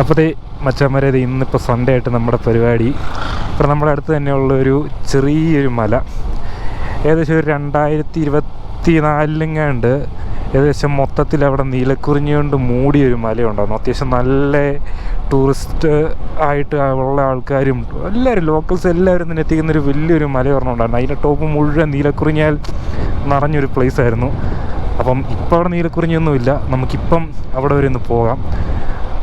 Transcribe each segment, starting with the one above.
അപ്പോൾ മച്ചാന്മാരെ ഇന്നിപ്പോൾ സൺഡേ ആയിട്ട് നമ്മുടെ പരിപാടി. ഇപ്പം നമ്മുടെ അടുത്ത് തന്നെയുള്ള ഒരു ചെറിയൊരു മല. ഏകദേശം ഒരു രണ്ടായിരത്തി ഇരുപത്തി നാലിലെങ്ങാണ്ട് ഏകദേശം മൊത്തത്തിൽ അവിടെ നീലക്കുറിഞ്ഞി കൊണ്ട് മൂടിയൊരു മലയുണ്ടായിരുന്നു. അത്യാവശ്യം നല്ല ടൂറിസ്റ്റ് ആയിട്ട് ഉള്ള ആൾക്കാരും എല്ലാവരും ലോക്കൽസ് എല്ലാവരും തന്നെ എത്തിക്കുന്ന ഒരു വലിയൊരു മല ഒരെണ്ണമുണ്ടായിരുന്നു അതിന്റെ ടോപ്പ് മുഴുവൻ നീലക്കുറിഞ്ഞാൽ നിറഞ്ഞൊരു പ്ലേസ് ആയിരുന്നു. അപ്പം ഇപ്പം അവിടെ നീലക്കുറിഞ്ഞൊന്നുമില്ല. നമുക്കിപ്പം അവിടെ വരെ ഒന്ന് പോകാം.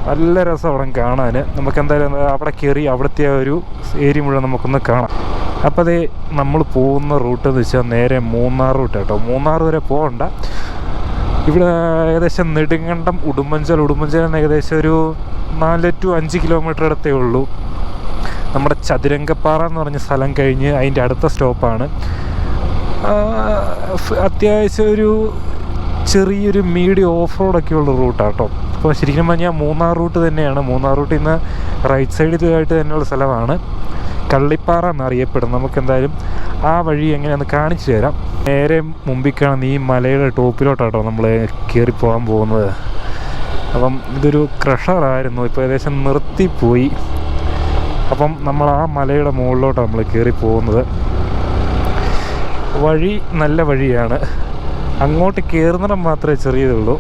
നല്ല രസം അവിടെ കാണാൻ നമുക്ക് എന്തായാലും അവിടെ കയറി അവിടുത്തെ ഒരു ഏരിയ മുഴുവൻ നമുക്കൊന്ന് കാണാം. അപ്പോൾ അതേ നമ്മൾ പോകുന്ന റൂട്ട് എന്ന് വെച്ചാൽ നേരെ മൂന്നാർ റൂട്ട് കേട്ടോ. മൂന്നാർ വരെ പോകണ്ട. ഇവിടെ ഏകദേശം നെടുങ്കണ്ടം ഉടുമ്പഞ്ചൽ ഉടുമ്പഞ്ചൽ എന്ന് ഏകദേശം ഒരു നാല് ടു അഞ്ച് കിലോമീറ്റർ അടുത്തേ ഉള്ളൂ. നമ്മുടെ ചതുരംഗപ്പാറ എന്ന് പറഞ്ഞ സ്ഥലം കഴിഞ്ഞ് അതിന്റെ അടുത്ത സ്റ്റോപ്പാണ്. അത്യാവശ്യം ഒരു ചെറിയൊരു മീഡിയം ഓഫ് റോഡൊക്കെ ഉള്ള റൂട്ടാണ് കേട്ടോ അപ്പോൾ ശരിക്കും പറഞ്ഞാൽ മൂന്നാർ റൂട്ട് തന്നെയാണ്. മൂന്നാർ റൂട്ടിൽ നിന്ന് റൈറ്റ് സൈഡിലായിട്ട് തന്നെയുള്ള സ്ഥലമാണ്. കള്ളിപ്പാറ എന്നറിയപ്പെടും നമുക്ക് എന്തായാലും ആ വഴി എങ്ങനെയാണെന്ന് കാണിച്ചു തരാം. നേരെ മുമ്പിൽ കാണുന്ന ഈ മലയുടെ ടോപ്പിലോട്ടാട്ടോ നമ്മൾ കയറിപ്പോകാൻ പോകാൻ പോകുന്നത്. അപ്പം ഇതൊരു ക്രഷറായിരുന്നു ഇപ്പോൾ ഏകദേശം നിർത്തിപ്പോയി അപ്പം നമ്മൾ ആ മലയുടെ മുകളിലോട്ടാണ് നമ്മൾ കയറി പോകുന്നത്. വഴി നല്ല വഴിയാണ്. അങ്ങോട്ട് കയറുന്നിടം മാത്രമേ ചെറിയതുള്ളൂ.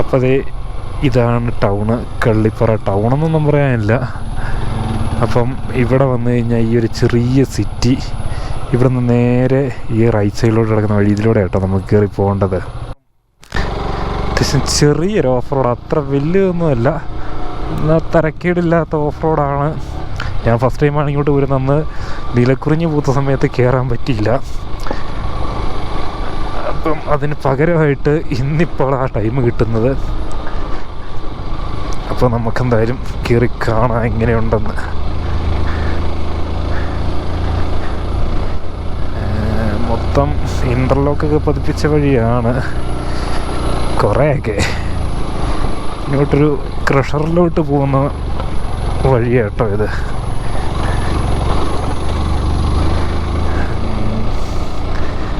അപ്പതേ ഇതാണ് ടൗണ്. ടൗൺ എന്നൊന്നും പറയാനില്ല. അപ്പം ഇവിടെ വന്നു കഴിഞ്ഞാൽ ഈ ഒരു ചെറിയ സിറ്റി. ഇവിടെ നിന്ന് നേരെ ഈ റൈറ്റ് സൈഡിലോട്ട് കിടക്കുന്ന വഴി ഇതിലൂടെ കേട്ടോ നമുക്ക് കയറി പോകേണ്ടത്. അത്യാവശ്യം ചെറിയൊരു ഓഫ് റോഡ് അത്ര വലിയതൊന്നുമല്ല എന്നാൽ തരക്കേടില്ലാത്ത ഓഫ് റോഡാണ് ഞാൻ ഫസ്റ്റ് ടൈമാണ് ഇങ്ങോട്ട് വരുന്നത്. അന്ന് നിലക്കുറിഞ്ഞ് പൂത്ത സമയത്ത് കയറാൻ പറ്റിയില്ല. അപ്പം അതിന് പകരമായിട്ട് ഇന്നിപ്പോൾ ആ ടൈം കിട്ടുന്നത്. അപ്പോൾ നമുക്കെന്തായാലും കയറി കാണാം എങ്ങനെയുണ്ടെന്ന്. മൊത്തം ഇന്റർലോക്കൊക്കെ പതിപ്പിച്ച വഴിയാണ്. കുറേയൊക്കെ ഇങ്ങോട്ടൊരു ക്രഷറിലോട്ട് പോകുന്ന വഴിയാട്ടോ ഇത്.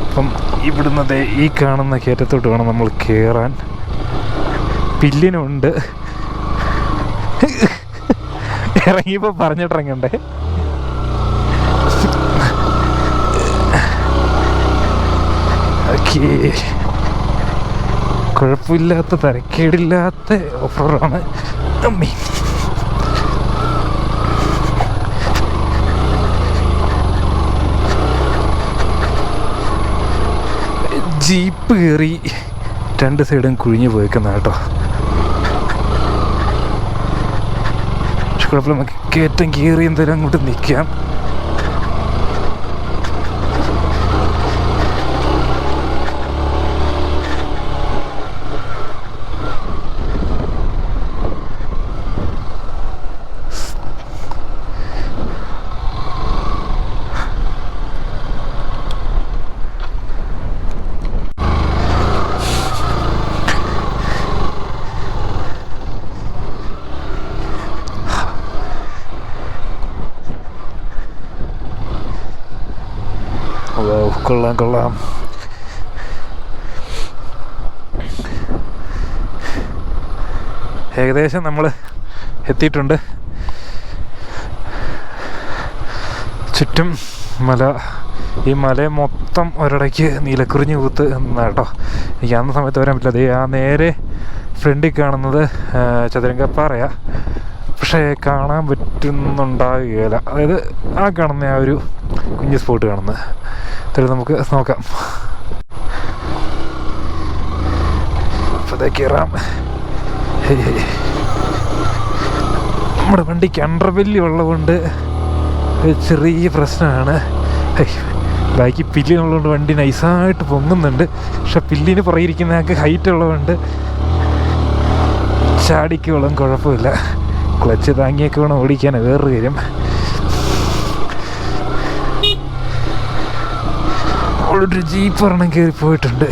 അപ്പം ഇവിടുന്ന് ഈ കാണുന്ന കയറ്റത്തോട്ട് വേണം നമ്മൾ കയറാൻ പില്ലിനുണ്ട്. ഇറങ്ങിയപ്പോൾ പറഞ്ഞിട്ടിറങ്ങണ്ടേ? ഓക്കേ. കുഴപ്പമില്ലാത്ത തരക്കേടില്ലാത്ത ഓഫറാണ് തമ്മി ജീപ്പ് കയറി രണ്ട് സൈഡും കുഴിഞ്ഞു പോയിക്കുന്ന കേട്ടോ. പക്ഷെ കുഴപ്പമില്ല നമുക്ക് കയറ്റം കയറി എന്തായാലും അങ്ങോട്ട് നിൽക്കാം. കൊള്ളാം കൊള്ളാം. ഏകദേശം നമ്മൾ എത്തിയിട്ടുണ്ട്. ചുറ്റും മല. ഈ മല മൊത്തം ഒരിടയ്ക്ക് നീലക്കുറിഞ്ഞ് കൂത്ത് എന്നാ കേട്ടോ എനിക്ക് അന്ന സമയത്ത് വരാൻ പറ്റില്ല. അതേ ആ നേരെ ഫ്രണ്ടിൽ കാണുന്നത് ആ, ചതുരംഗപ്പാറയാ. പക്ഷേ കാണാൻ പറ്റുന്നുണ്ടാകുകയില്ല. അതായത് ആ കാണുന്ന ആ ഒരു കുഞ്ഞ് സ്പോട്ട് കാണുന്നത്. എന്തായാലും നമുക്ക് നോക്കാം. അപ്പോൾ കയറാം. നമ്മുടെ വണ്ടിക്ക് അണ്ടർവെല്ലി ഉള്ളതുകൊണ്ട് ചെറിയ പ്രശ്നമാണ്. ബാക്കി പില്ലിനുള്ളതുകൊണ്ട് വണ്ടി നൈസായിട്ട് പൊങ്ങുന്നുണ്ട്. പക്ഷെ പില്ലിന് പുറകിരിക്കുന്ന ആൾക്ക് ഹൈറ്റ് ഉള്ളതുകൊണ്ട് ചാടിക്കോളും കുഴപ്പമില്ല. ക്ലച്ച് താങ്ങിയൊക്കെ വേണം ഓടിക്കാൻ വേറൊരു കാര്യം. അവളൊരു ജീപ്പ് ഒരെണ്ണം കയറി പോയിട്ടുണ്ട്.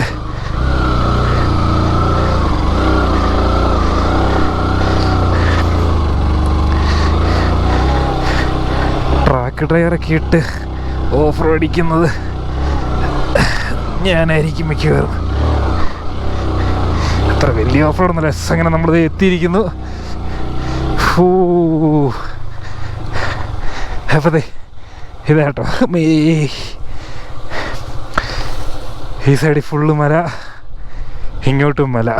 ട്രാക്ക് ഡ്രൈവറൊക്കെ ഇട്ട് ഓഫ് റോഡ് അടിക്കുന്നത് ഞാനായിരിക്കും മിക്കവാറും. അത്ര വലിയ ഓഫ് രസം അങ്ങനെ നമ്മളിത് എത്തിയിരിക്കുന്നു. ഹൂ. അപ്പതേ ഇതാട്ടോ. മേ ഈ സൈഡിൽ ഫുള്ള് മല ഇങ്ങോട്ടും മല.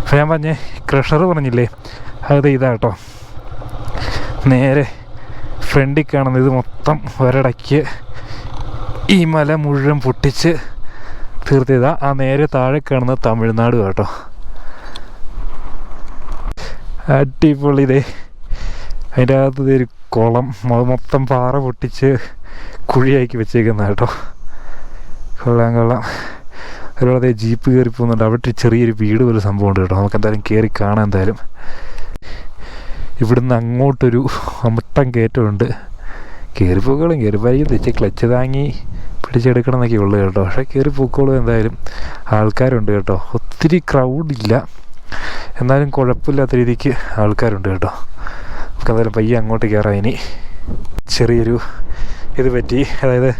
അപ്പോൾ ഞാൻ പറഞ്ഞേ ക്രഷർ പറഞ്ഞില്ലേ? അത് ഇതാട്ടോ. നേരെ ഫ്രണ്ടിൽ കാണുന്ന ഇത് മൊത്തം ഒരടയ്ക്ക് ഈ മല മുഴുവൻ പൊട്ടിച്ച് തീർത്തിയതാ ആ നേരെ താഴെ കാണുന്നത് തമിഴ്നാട് കേട്ടോ. അടിപൊളി ഇതേ അതിന്റെ അകത്ത് ഒരു കുളം. മൊത്തം പാറ പൊട്ടിച്ച് കുഴിയാക്കി വെച്ചേക്കുന്ന കേട്ടോ. കൊള്ളാം കൊള്ളാം ഒരുപാട് ജീപ്പ് കയറി പോകുന്നുണ്ട്. അവിടെ ചെറിയൊരു വീട് പോലെ സംഭവം ഉണ്ട് കേട്ടോ. നമുക്ക് എന്തായാലും കയറി കാണാം എന്തായാലും. ഇവിടുന്ന് അങ്ങോട്ടൊരു അമിട്ടം കയറ്റമുണ്ട്. കയറിപ്പോക്കോളും കയറിപ്പോയി തെച്ച് ക്ലച്ച് താങ്ങി പിടിച്ചെടുക്കണം എന്നൊക്കെ ഉള്ളു കേട്ടോ. പക്ഷേ കയറിപ്പോക്കോളും എന്തായാലും ആൾക്കാരുണ്ട് കേട്ടോ. ഒത്തിരി ക്രൗഡില്ല എന്നാലും കുഴപ്പമില്ലാത്ത രീതിക്ക് ആൾക്കാരുണ്ട് കേട്ടോ. നമുക്ക് എന്തായാലും പയ്യെ അങ്ങോട്ട് കയറാം ഇനി. ചെറിയൊരു ഇത് പറ്റി. അതായത്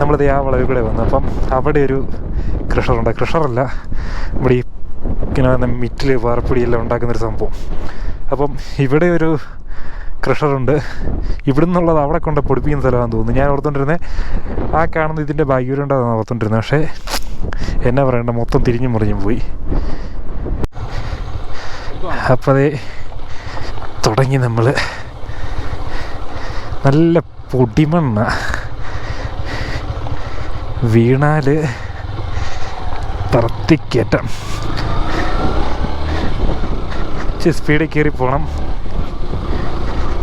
നമ്മളിത് ആ വളവിൽ കൂടെ വന്നു. അപ്പം അവിടെ ഒരു ക്രഷറുണ്ട് ക്രഷറല്ല നമ്മുടെ ഈ ഇങ്ങനെ മിറ്റിൽ വാർപ്പിടിയെല്ലാം ഉണ്ടാക്കുന്നൊരു സംഭവം. അപ്പം ഇവിടെ ഒരു ക്രഷറുണ്ട് ഇവിടെ നിന്നുള്ളത് അവിടെ കൊണ്ട് പൊടിപ്പിക്കുന്ന സ്ഥലമാണെന്ന് തോന്നുന്നു. ഞാൻ ഓർത്തുകൊണ്ടിരുന്നത് ആ കാണുന്ന ഇതിന്റെ ഭാഗ്യവരുണ്ടാകുന്ന ഓർത്തുകൊണ്ടിരുന്നത് പക്ഷേ എന്നാ പറയണ്ട മൊത്തം തിരിഞ്ഞു മുറിഞ്ഞും പോയി. അപ്പോൾ അതേ തുടങ്ങി നമ്മൾ നല്ല പൊടിമണ്ണ. വീണാൽ തറത്തിക്കേറ്റം സ്പീഡിൽ കയറി പോകണം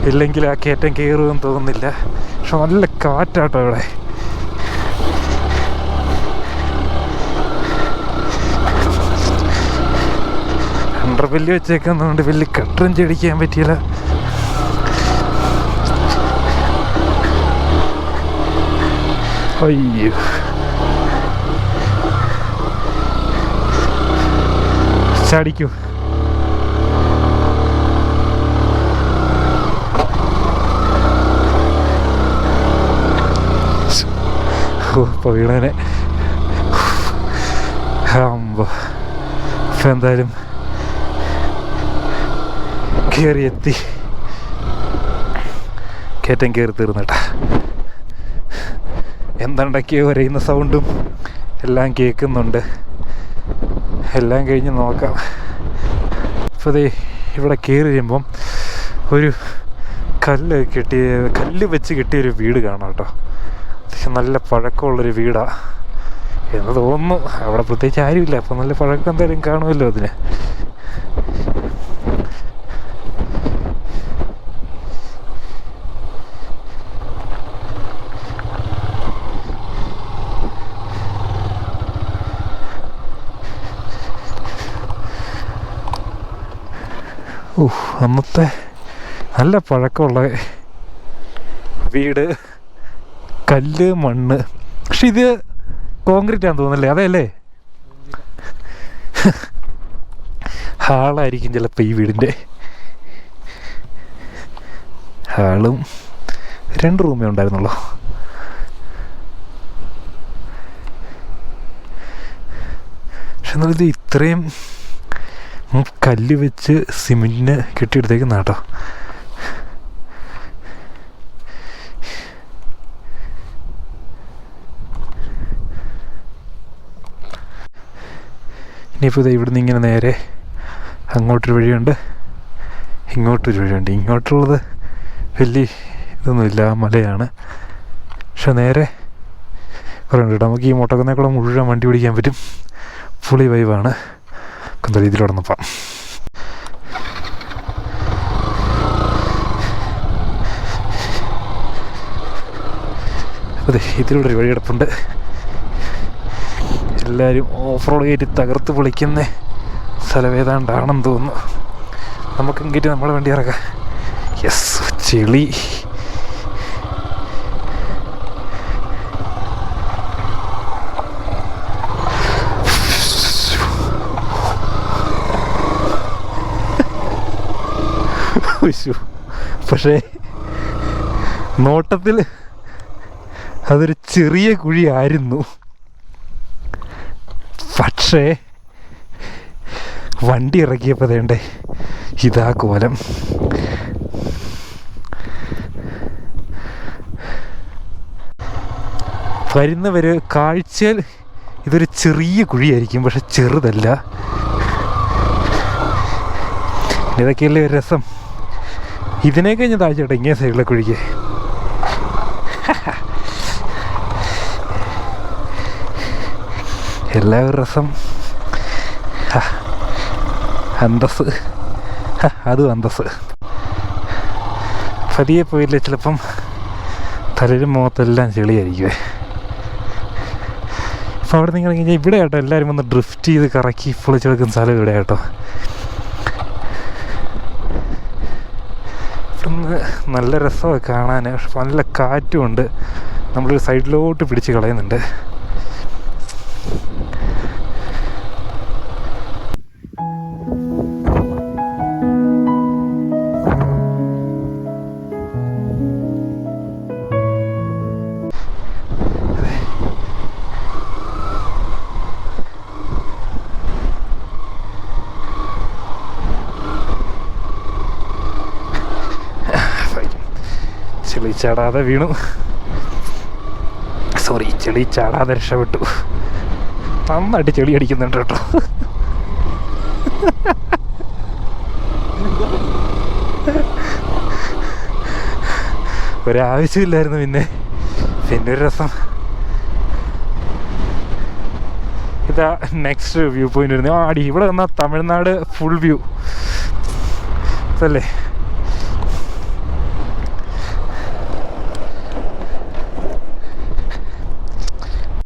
ഇല്ലെങ്കിൽ ആ കയറ്റം കയറുമെന്ന് തോന്നുന്നില്ല. പക്ഷെ നല്ല കാറ്റാട്ടോ ഇവിടെ. അണ്ടർ ബെല്ല് വെച്ചേക്കുന്നതുകൊണ്ട് വലിയ കട്ടറും ചെടിക്കാൻ പറ്റിയില്ല. അയ്യോ ചടിക്കൂ ഇപ്പോൾ വീണേനെ ആമ്പോ ഇപ്പം എന്തായാലും കയറിയെത്തി കയറ്റം കയറി തീർന്നിട്ടാ. എന്തുണ്ടൊക്കെയോ വരയുന്ന സൗണ്ടും എല്ലാം കേൾക്കുന്നുണ്ട്. എല്ലാം കഴിഞ്ഞ് നോക്കാം. ഇപ്പോൾ ദേ ഇവിടെ കയറി കഴിയുമ്പം ഒരു കല്ല് കെട്ടിയ കല്ല് വെച്ച് കെട്ടിയൊരു വീട് കാണാം കേട്ടോ. അത്യാവശ്യം നല്ല പഴക്കമുള്ളൊരു വീടാണ് എന്ന് തോന്നുന്നു. അവിടെ പ്രത്യേകിച്ച് ആരുമില്ല. അപ്പം നല്ല പഴക്കം എന്തായാലും കാണുമല്ലോ അതിന്. അന്നത്തെ നല്ല പഴക്കമുള്ള വീട്. കല്ല് മണ്ണ്. പക്ഷെ ഇത് കോൺക്രീറ്റ് ആണെന്ന് തോന്നുന്നല്ലേ? അതെ അല്ലേ? ഹാളായിരിക്കും ചിലപ്പോൾ ഈ വീടിന്റെ ഹാളും രണ്ട് റൂമേ ഉണ്ടായിരുന്നുള്ളൂ. പക്ഷെ എന്നാലിത് ഇത് ഇത്രയും കല്ല് വെച്ച് സിമെന്റിന് കെട്ടിയെടുത്തേക്കുന്ന കേട്ടോ ഇനിയിപ്പോൾ ഇവിടുന്ന് ഇങ്ങനെ നേരെ അങ്ങോട്ടൊരു വഴിയുണ്ട്. ഇങ്ങോട്ടൊരു വഴിയുണ്ട്. ഇങ്ങോട്ടുള്ളത് വലിയ ഇതൊന്നുമില്ല മലയാണ്. പക്ഷെ നേരെ കുറേ ഉണ്ട് നമുക്ക് ഈ മുട്ടക്കുന്നേക്കൂടെ മുഴുവൻ വണ്ടി പിടിക്കാൻ പറ്റും. ഫുള്ളി വൈവാണ്. എന്താ രീതിയിൽ നോക്കാം അതെ ഇതിലൂടെ ഒരു വഴി കിടപ്പുണ്ട് എല്ലാവരും ഓഫ് റോഡ് കയറ്റി തകർത്ത് പൊളിക്കുന്ന സ്ഥലം ഏതാണ്ടാണെന്ന് തോന്നുന്നു. കയറ്റി നമ്മളെ വണ്ടി ഇറക്കാം. യെസ് ചെളി. ഉശ്ശു. പക്ഷേ നോട്ടത്തിൽ അതൊരു ചെറിയ കുഴിയായിരുന്നു. പക്ഷേ വണ്ടി ഇറക്കിയപ്പോൾ വേണ്ടേ ഇതാ കോലം. വരുന്നവർ കാഴ്ചയിൽ ഇതൊരു ചെറിയ കുഴിയായിരിക്കും പക്ഷെ ചെറുതല്ല. ഇതൊക്കെയല്ലേ ഒരു രസം? ഇതിനെ കഴിഞ്ഞ് താഴ്ചട്ടെ ഇങ്ങനെ സൈഡിലെ കുഴിക്ക് എല്ലാവരും രസം. അന്തസ് അതും അന്തസ് പതിയെ പോയില്ലേ ചിലപ്പം തലയിലും മുഖത്തെല്ലാം ചെളിയായിരിക്കുമേ അപ്പോൾ അവിടെ നിങ്ങൾ കഴിഞ്ഞാൽ ഇവിടെ കേട്ടോ എല്ലാവരും വന്ന് ഡ്രിഫ്റ്റ് ചെയ്ത് കറക്കി പൊളിച്ചെടുക്കുന്ന സ്ഥലം ഇവിടെ കേട്ടോ ഇവിടുന്ന് നല്ല രസമാണ് കാണാൻ പക്ഷെ നല്ല കാറ്റുമുണ്ട്. നമ്മളൊരു സൈഡിലോട്ട് പിടിച്ച് കളയുന്നുണ്ട്. ചാടാതെ വീണു. സോറി ചെളി ചാടാതെ രക്ഷപ്പെട്ടു. നന്നായിട്ട് ചെളി അടിക്കുന്നുണ്ട് കേട്ടോ. ഒരാവശ്യമില്ലായിരുന്നു പിന്നെ. പിന്നെ ഒരു രസം. ഇതാ നെക്സ്റ്റ് വ്യൂ പോയിന്റ് വരുന്നത്. ആടി ഇവിടെ വന്നാൽ തമിഴ്നാട് ഫുൾ വ്യൂ ഇതല്ലേ?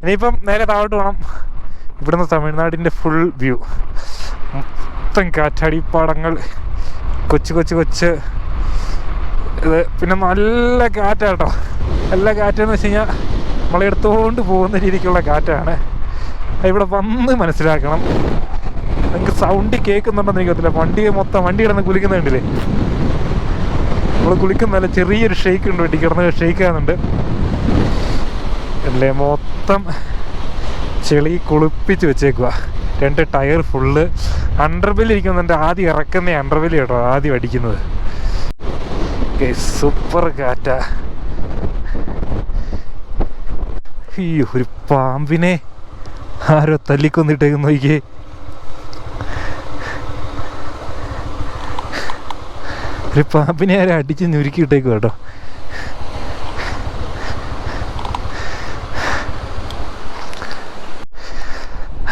ഇനിയിപ്പം നേരെ താഴോട്ട് പോകണം ഇവിടുന്ന് തമിഴ്നാടിന്റെ ഫുൾ വ്യൂ മൊത്തം കാറ്റാടിപ്പാടങ്ങൾ. കൊച്ചു കൊച്ചു കൊച്ച്. ഇത് പിന്നെ നല്ല കാറ്റാട്ടോ. നല്ല കാറ്റെന്ന് വെച്ച് കഴിഞ്ഞാൽ നമ്മളെ എടുത്തുകൊണ്ട് പോകുന്ന രീതിക്കുള്ള കാറ്റാണ്. ഇവിടെ വന്ന് മനസ്സിലാക്കണം. നിങ്ങൾക്ക് സൗണ്ട് കേൾക്കുന്നുണ്ടെന്ന് എനിക്ക് പറ്റില്ല വണ്ടി മൊത്തം വണ്ടി കിടന്ന് കുലിക്കുന്നുണ്ടല്ലേ നമ്മൾ കുളിക്കുന്നല്ല ചെറിയൊരു ഷെയ്ക്ക് ഉണ്ട്. വണ്ടി കിടന്ന് ഷെയ്ക്ക് ആകുന്നുണ്ട് അല്ലേ? മൊത്തം ചെളി കുളിപ്പിച്ച് വെച്ചേക്കുക രണ്ട് ടയർ ഫുള്ള്. അണ്ടർബിൽ ഇരിക്കുന്നുണ്ട് ആദ്യം ഇറക്കുന്ന അണ്ടർബിൽ കേട്ടോ ആദ്യം അടിക്കുന്നത്. സൂപ്പർ കാറ്റ. അയ്യോ ഒരു പാമ്പിനെ ആരോ തല്ലിക്കൊന്നിട്ടേക്ക് നോക്കിയേ. ഒരു പാമ്പിനെ ആരോ അടിച്ച് ഞുരുക്കിയിട്ടേക്കും കേട്ടോ.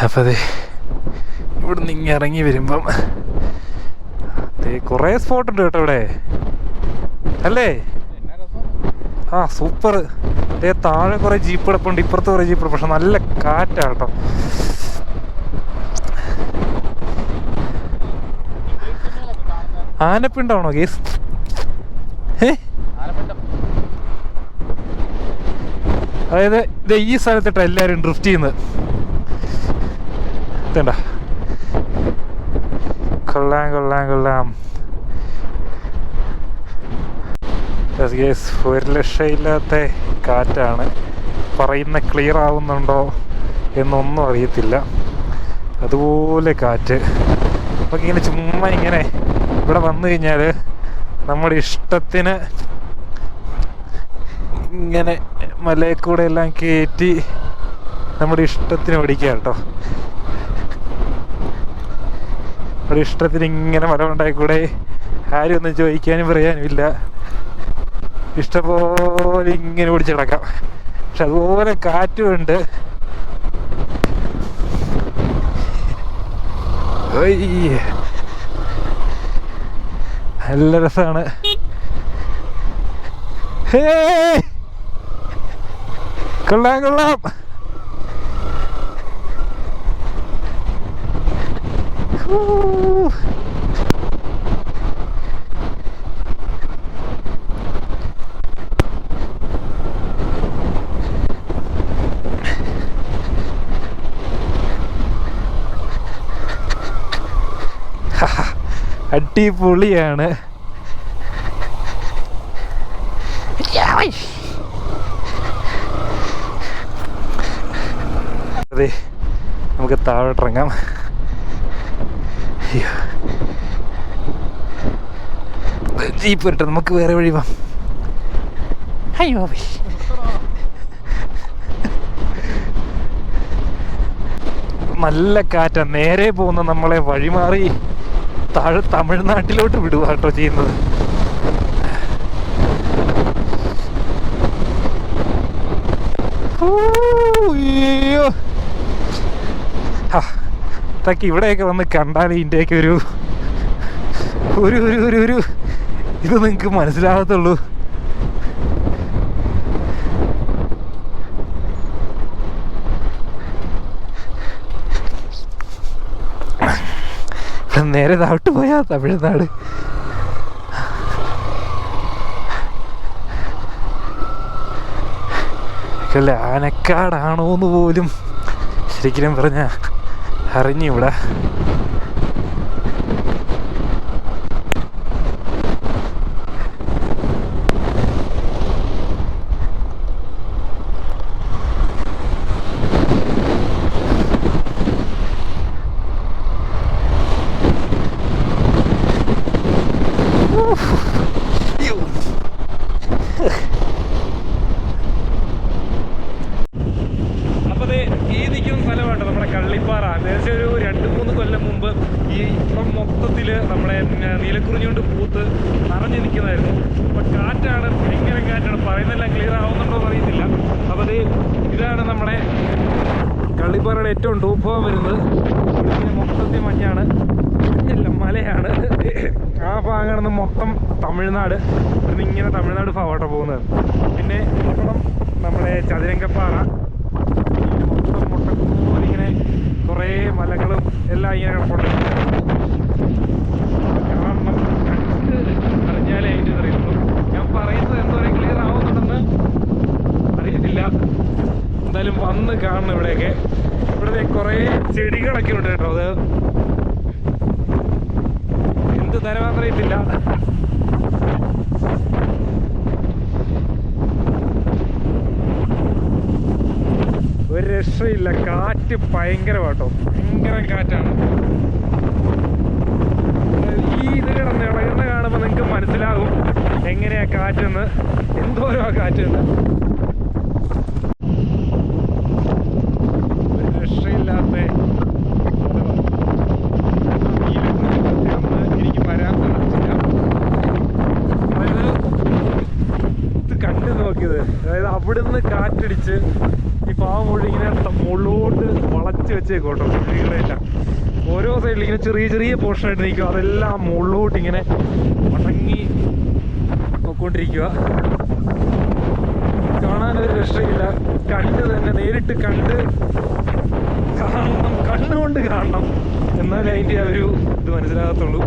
അപ്പം അതെ ഇവിടുന്ന് ഇങ്ങനെ ഇറങ്ങി വരുമ്പം കുറേ സ്പോട്ട് ഉണ്ട് കേട്ടോ ഇവിടെ. അല്ലേ? ആ സൂപ്പർ ദേ താഴെ കുറേ ജീപ്പ് കിടപ്പുണ്ട് ഇപ്പുറത്ത് കുറേ ജീപ്പ് പക്ഷെ നല്ല കാറ്റാണ് കേട്ടോ. ആനപ്പിണ്ടാണോ കേസ്? അതായത് ഈ സ്ഥലത്തിട്ടാണ് എല്ലാവരും ഡ്രിഫ്റ്റ് ചെയ്യുന്നത്. കൊള്ളാം കൊള്ളാം കൊള്ളാം. ഒരു രക്ഷയില്ലാത്ത കാറ്റാണ്. പറയുന്ന ക്ലിയർ ആവുന്നുണ്ടോ എന്നൊന്നും അറിയത്തില്ല. അതുപോലെ കാറ്റ്. നമുക്ക് ഇങ്ങനെ ചുമ്മാ ഇങ്ങനെ ഇവിടെ വന്നു കഴിഞ്ഞാൽ നമ്മുടെ ഇഷ്ടത്തിന് ഇങ്ങനെ മലയിൽ കൂടെ എല്ലാം കയറ്റി നമ്മുടെ ഇഷ്ടത്തിന് ഓടിക്കുക കേട്ടോ. നമ്മുടെ ഇഷ്ടത്തിന് ഇങ്ങനെ മരമുണ്ടായിക്കൂടെ ആരും ഒന്നും ചോദിക്കാനും പറയാനും ഇല്ല. ഇഷ്ടംപോലെ ഇങ്ങനെ ഓടിച്ച് കിടക്കാം. പക്ഷെ അതുപോലെ കാറ്റുമുണ്ട് ഉണ്ട്. നല്ല രസമാണ് കൊള്ളാം കൊള്ളാം. അടിപൊളിയാണ്. അതെ നമുക്ക് താഴോട്ടിറങ്ങാം. അയ്യോ. ജീപ്പ് വരട്ടെ നമുക്ക് വേറെ വഴി വാം അയ്യോ നല്ല കാറ്റ നേരെ പോകുന്ന നമ്മളെ വഴിമാറി താഴെ തമിഴ്നാട്ടിലോട്ട് വിടുക കേട്ടോ ചെയ്യുന്നത്. അയ്യോ. ഹാ, ഇതൊക്കെ ഇവിടെയൊക്കെ വന്ന് കണ്ടാൽ ഇതിന്റെയൊക്കെ ഒരു ഒരു ഒരു ഒരു ഒരു ഇത് നിങ്ങൾക്ക് മനസ്സിലാകത്തുള്ളൂ നേരെ താവിട്ട് പോയാ തമിഴ്നാട്. ആനക്കാടാണോന്ന് പോലും ശരിക്കും പറഞ്ഞ അറിഞ്ഞൂടാ അപ്പോൾ ഈ നിൽക്കുന്ന സ്ഥലമാണ് നമ്മുടെ കള്ളിപ്പാറ ഏകദേശം ഒരു രണ്ട് മൂന്ന് കൊല്ലം മുമ്പ് ഈ ഇപ്പം മൊത്തത്തിൽ നമ്മളെ നീലക്കുറിഞ്ഞി കൊണ്ട് പൂത്ത് നിറഞ്ഞു നിൽക്കുന്നതായിരുന്നു. അപ്പം കാറ്റാണ് ഭയങ്കര കാറ്റാണ്. പറയുന്നതെല്ലാം ക്ലിയർ ആവുന്നുണ്ടോ അറിയത്തില്ല. അപ്പോൾ അത് ഇതാണ് നമ്മുടെ കള്ളിപ്പാറയുടെ ഏറ്റവും ടൂപ്പാ വരുന്നത്. മൊത്തത്തിൽ മഞ്ഞാണ്. മഞ്ഞല്ല മലയാണ്. ആ ഭാഗമാണ് മൊത്തം തമിഴ്നാട്. ഇവിടുന്ന് ഇങ്ങനെ തമിഴ്നാട് ഭാഗമായിട്ടാണ് പോകുന്നത്. പിന്നെ നമ്മുടെ ചതുരംഗപ്പാറ ഇങ്ങനെ മൊത്തം മുട്ടക്കൂലിങ്ങനെ കുറേ മലകളും എല്ലാം ഇങ്ങനെ കിടപ്പുണ്ട്. കാണണം കണ്ട് അറിഞ്ഞാലേ അതിന്റെ അറിയുള്ളൂ. ഞാൻ പറയുന്നത് എന്തോരം ക്ലിയർ ആവുന്നുണ്ടെന്ന് അറിയത്തില്ല. എന്തായാലും വന്ന് കാണണം ഇവിടെയൊക്കെ. ഇവിടുത്തെ കുറേ ചെടികളൊക്കെ ഉണ്ട് കേട്ടോ അത്. എന്ത് തരമാണെന്ന് അറിയത്തില്ല. ഒരു രക്ഷയില്ല. കാറ്റ് ഭയങ്കര കേട്ടോ ഭയങ്കര കാറ്റാണ്. ഈ ഇത് കിടന്ന് ഇളകുന്ന കാണുമ്പോൾ നിങ്ങൾക്ക് മനസ്സിലാകും എങ്ങനെയാ കാറ്റെന്ന്. എന്തോരോ കാറ്റെന്ന്. രക്ഷയില്ലാത്ത എനിക്ക് വരാൻ അതായത് അവിടുന്ന് കാറ്റടിച്ച് ഈ പാവം മുഴുവൻ ഇങ്ങനെ ത- മുകളിലോട്ട് വളച്ച് കേട്ടോ കുഴികളെല്ലാം ഓരോ സൈഡിൽ ഇങ്ങനെ ചെറിയ ചെറിയ പോർഷനായിട്ട് നിൽക്കുക അതെല്ലാം മുകളിലോട്ട് ഇങ്ങനെ മടങ്ങി നോക്കൊണ്ടിരിക്കുക കാണാനൊരു രക്ഷയില്ല. കണ്ട് തന്നെ നേരിട്ട് കണ്ട് കാണണം കണ്ണുകൊണ്ട് കാണണം. എന്നാലേ അതിന്റെ ആ ഒരു ഇത് മനസ്സിലാകത്തുള്ളൂ.